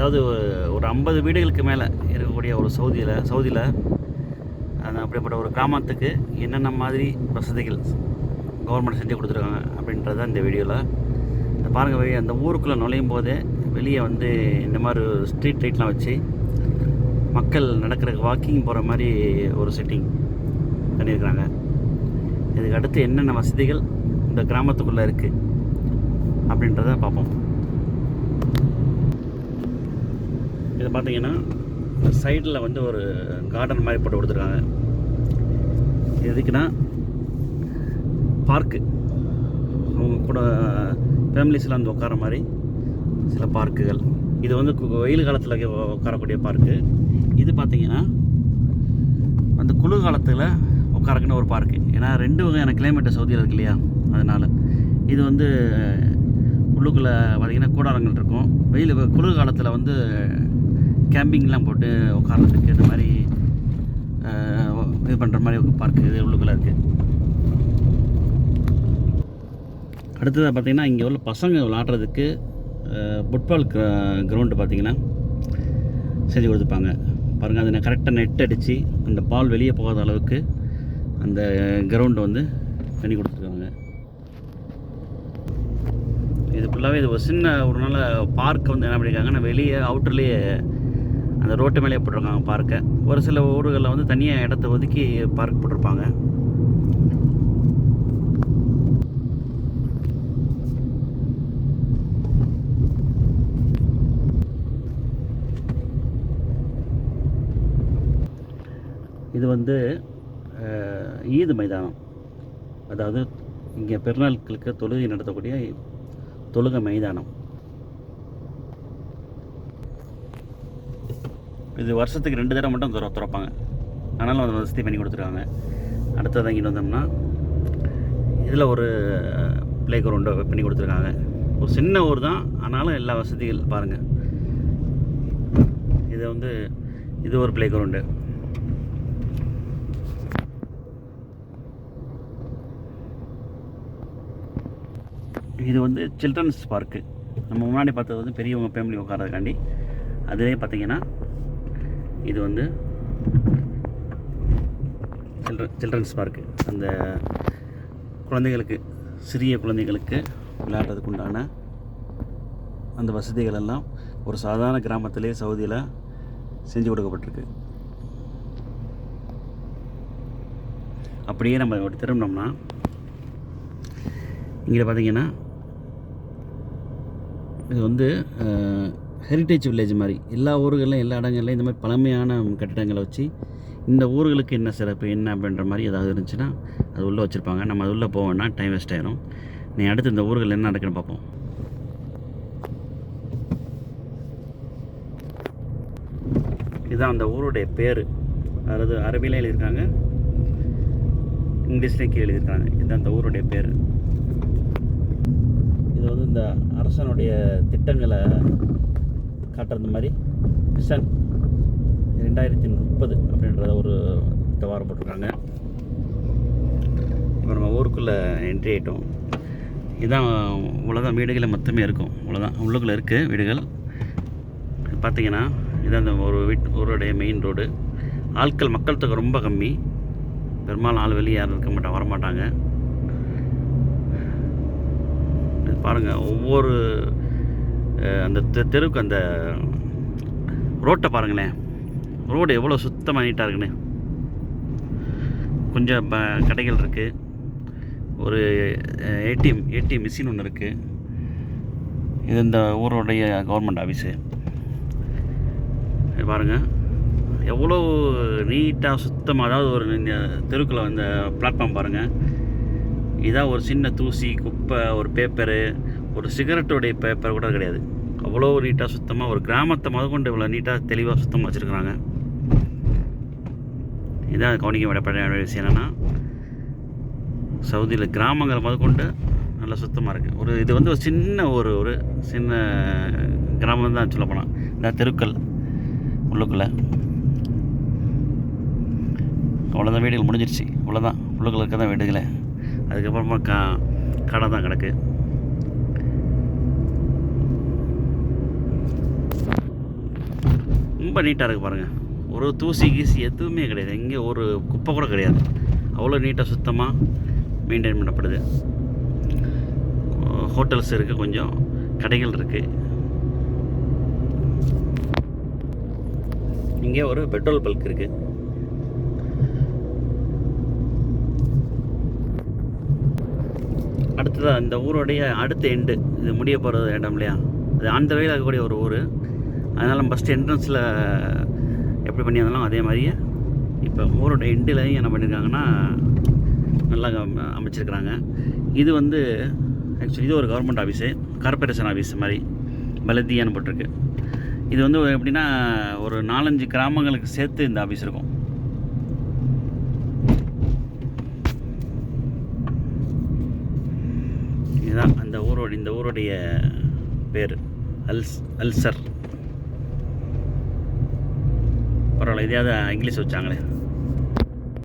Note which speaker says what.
Speaker 1: அதாவது ஒரு- ஒரு ஐம்பது வீடுகளுக்கு மேலே இருக்கக்கூடிய ஒரு சவுதியில் சவுதியில் அந்த அப்படிப்பட்ட ஒரு கிராமத்துக்கு என்னென்ன மாதிரி வசதிகள் கவர்மெண்ட் செஞ்சு கொடுத்துருக்காங்க அப்படின்றத இந்த வீடியோவில் பாருங்கள் வெளியே அந்த ஊருக்குள்ளே நுழையும் போதே வெளியே வந்து இந்த மாதிரி ஸ்ட்ரீட் லைட்லாம் வச்சு மக்கள் நடக்கிற வாக்கிங் போகிற மாதிரி ஒரு செட்டிங் பண்ணியிருக்கிறாங்க. இதுக்கு அடுத்து என்னென்ன வசதிகள் இந்த கிராமத்துக்குள்ளே இருக்குது அப்படின்றத பார்ப்போம். இது பார்த்தீங்கன்னா சைடில் வந்து ஒரு கார்டன் மாதிரி போட்டு கொடுத்துருக்காங்க. எதுக்குன்னா பார்க்கு அவங்க கூட ஃபேமிலிஸ்லாம் வந்து உட்கார மாதிரி சில பார்க்குகள் இது வந்து கு- வெயில் காலத்தில் உட்காரக்கூடிய பார்க்கு இது பார்த்தீங்கன்னா அந்த குளிர் காலத்தில் உட்காரக்குன்னு ஒரு பார்க்கு ஏன்னா ரெண்டு வகையான கிளைமேட்டு சவுதியில் இருக்கு இல்லையா? அதனால். இது வந்து உள்ளுக்குள்ளே பார்த்திங்கன்னா கூடாரங்கள் இருக்கும். வெயில் குளிர் காலத்தில் வந்து கேம்பிங்லாம் போட்டு உட்காரத்துக்கு இந்த மாதிரி இது பண்ணுற மாதிரி ஒரு பார்க்கு இது உள்ளுக்குள்ளே இருக்குது அடுத்ததாக பார்த்தீங்கன்னா இங்கே உள்ள பசங்க விளாட்றதுக்கு ஃபுட்பால் கிரவுண்டு பார்த்தீங்கன்னா செஞ்சு கொடுத்துருப்பாங்க பாருங்கள் அதை கரெக்டாக நெட் அடித்து அந்த பால் வெளியே போகாத அளவுக்கு அந்த கிரவுண்டு வந்து பண்ணி கொடுத்துருக்காங்க. இது ஃபுல்லாகவே இது ஒரு சின்ன ஒரு நாள் பார்க் வந்து என்ன பண்ணியிருக்காங்கன்னா வெளியே அவுட்டர்லேயே அந்த ரோட்டு மேலே போட்டிருக்காங்க பார்க்கை. ஒரு சில ஊர்களில் வந்து தனியாக இடத்த ஒதுக்கி பார்க் போட்டிருப்பாங்க. இது வந்து ஈது மைதானம். அதாவது இங்கே பெருநாட்களுக்கு தொழுகை நடத்தக்கூடிய தொழுகை மைதானம். இது வருஷத்துக்கு ரெண்டு தடவை மட்டும் திற திறப்பாங்க. ஆனாலும் அதை வசதி பண்ணி கொடுத்துருக்காங்க. அடுத்தது இங்கே வந்தோம்னா இதில் ஒரு ப்ளே கிரவுண்டு பண்ணி கொடுத்துருக்காங்க. ஒரு சின்ன ஊர் தான் ஆனாலும் எல்லா வசதிகள் பாருங்கள் இது வந்து இது ஒரு ப்ளே கிரவுண்டு இது வந்து சில்ட்ரன்ஸ் பார்க்கு நம்ம முன்னாடி பார்த்தது வந்து பெரியவங்க ஃபேமிலி உட்காரதுக்காண்டி அதிலே பார்த்தீங்கன்னா இது வந்து சில்ட்ரன் சில்ட்ரன்ஸ் பார்க்கு அந்த குழந்தைகளுக்கு சிறிய குழந்தைகளுக்கு விளையாடுறதுக்கு உண்டான அந்த வசதிகள் எல்லாம் ஒரு சாதாரண கிராமத்திலே சவுதியில் செஞ்சு கொடுக்கப்பட்டிருக்கு. அப்படியே நம்ம இப்படி திரும்பினோம்னா இங்கே பார்த்தீங்கன்னா இது வந்து ஹெரிட்டேஜ் வில்லேஜ் மாதிரி எல்லா ஊர்கள்லையும் எல்லா இடங்கள்லையும் இந்த மாதிரி பழமையான கட்டிடங்களை வச்சு இந்த ஊர்களுக்கு என்ன சிறப்பு என்ன அப்படின்ற மாதிரி ஏதாவது இருந்துச்சுன்னா அது உள்ளே வச்சுருப்பாங்க. நம்ம அது உள்ளே போவோம்னா டைம் வேஸ்ட் ஆயிரும். நீ அடுத்து இந்த ஊர்கள் என்ன நடக்குன்னு பார்ப்போம். இதுதான் அந்த ஊருடைய பேர். அதாவது அரபியில் எழுதியிருக்காங்க. இங்கிலீஷ்லேயும் கீழே எழுதியிருக்காங்க. இதுதான் அந்த ஊருடைய பேர். இது வந்து இந்த அரசனுடைய திட்டங்களை காட்டுறது மாதிரி விஷன் ரெண்டாயிரத்தி முப்பது அப்படின்றத ஒரு தவாரம் போட்டிருக்காங்க. இப்போ நம்ம ஊருக்குள்ளே என்ட்ரி ஆகிட்டோம் இதுதான் இவ்வளோதான் வீடுகளை மொத்தமே இருக்கும். இவ்வளோதான் உள்ளுக்குள்ளே இருக்குது வீடுகள். பார்த்தீங்கன்னா இதான் அந்த ஒரு வீட் ஊருடைய மெயின் ரோடு ஆட்கள் மக்கள் தொகை ரொம்ப கம்மி. பெரும்பாலும் ஆள் வெளியே யாரும் இருக்க மாட்டாங்க வரமாட்டாங்க. பாருங்கள் ஒவ்வொரு அந்த தெ- அந்த ரோட்டை பாருங்களேன் ரோடு எவ்வளோ சுத்தமாக நீட்டாக இருக்குன்னு. கொஞ்சம் ப- கடைகள் இருக்குது ஒரு ஏடிஎம் ஏடிஎம் மிஷின் ஒன்று இருக்குது இது இந்த ஊருடைய கவர்மெண்ட் ஆஃபீஸு பாருங்கள் எவ்வளோ நீட்டாக சுத்தமாக அதாவது ஒரு இந்த தெருக்குள்ள அந்த பிளாட்ஃபார்ம் பாருங்கள் இதான் ஒரு சின்ன தூசி குப்பை ஒரு பேப்பரு ஒரு சிகரெட்டோடைய பேப்பர் கூட கிடையாது. அவ்வளோ நீட்டாக சுத்தமாக ஒரு கிராமத்தை முதற்கொண்டு இவ்வளோ நீட்டாக தெளிவாக சுத்தமாக வச்சுருக்குறாங்க. இதான் கவனிக்க வேண்டிய வேண்டிய விஷயம் என்னென்னா சவுதியில் கிராமங்களை முதற்கொண்டு நல்லா சுத்தமாக இருக்குது ஒரு இது வந்து ஒரு சின்ன ஒரு ஒரு சின்ன கிராமம் தான் சொல்ல போனால் இந்த தெருக்கள் உள்ளுக்குள்ளே. அவ்வளோதான் வீடுகள் முடிஞ்சிருச்சு. அவ்வளோதான் உள்ளுக்குள்ள இருக்க தான் வீடுகளை. அதுக்கப்புறமா கா கடை தான் கிடக்கு. ரொம்ப நீட்டாக இருக்குது பாருங்கள் ஒரு தூசி கீசி எதுவுமே கிடையாது. எங்கே ஒரு குப்பை கூட கிடையாது. அவ்வளோ நீட்டாக சுத்தமாக மெயின்டைன் பண்ணப்படுது. ஹோட்டல்ஸ் இருக்குது கொஞ்சம் கடைகள் இருக்குது இங்கே ஒரு பெட்ரோல் பல்க் இருக்குது அடுத்ததாக இந்த ஊருடைய அடுத்த எண்டு இது முடிய போகிறது இடம் இல்லையா? அது அந்த வகையில் இருக்கக்கூடிய ஒரு ஊர். அதனால் ஃபஸ்ட்டு என்ட்ரன்ஸில் எப்படி பண்ணியிருந்தாலும் அதே மாதிரியே இப்போ ஊரோட எண்டுலையும் என்ன பண்ணியிருக்காங்கன்னா நல்லா அமைச்சிருக்கிறாங்க. இது வந்து ஆக்சுவலி இது ஒரு கவர்மெண்ட் ஆஃபீஸு கார்பரேஷன் ஆஃபீஸ் மாதிரி பலத்தியான்னு போட்டிருக்கு. இது வந்து எப்படின்னா ஒரு நாலஞ்சு கிராமங்களுக்கு சேர்த்து இந்த ஆஃபீஸ் இருக்கும். இதுதான் அந்த ஊரோட இந்த ஊருடைய பேர். அல்ஸ் அல்சர். பரவாயில்ல இதையாவது இங்கிலீஷ் வச்சாங்களே.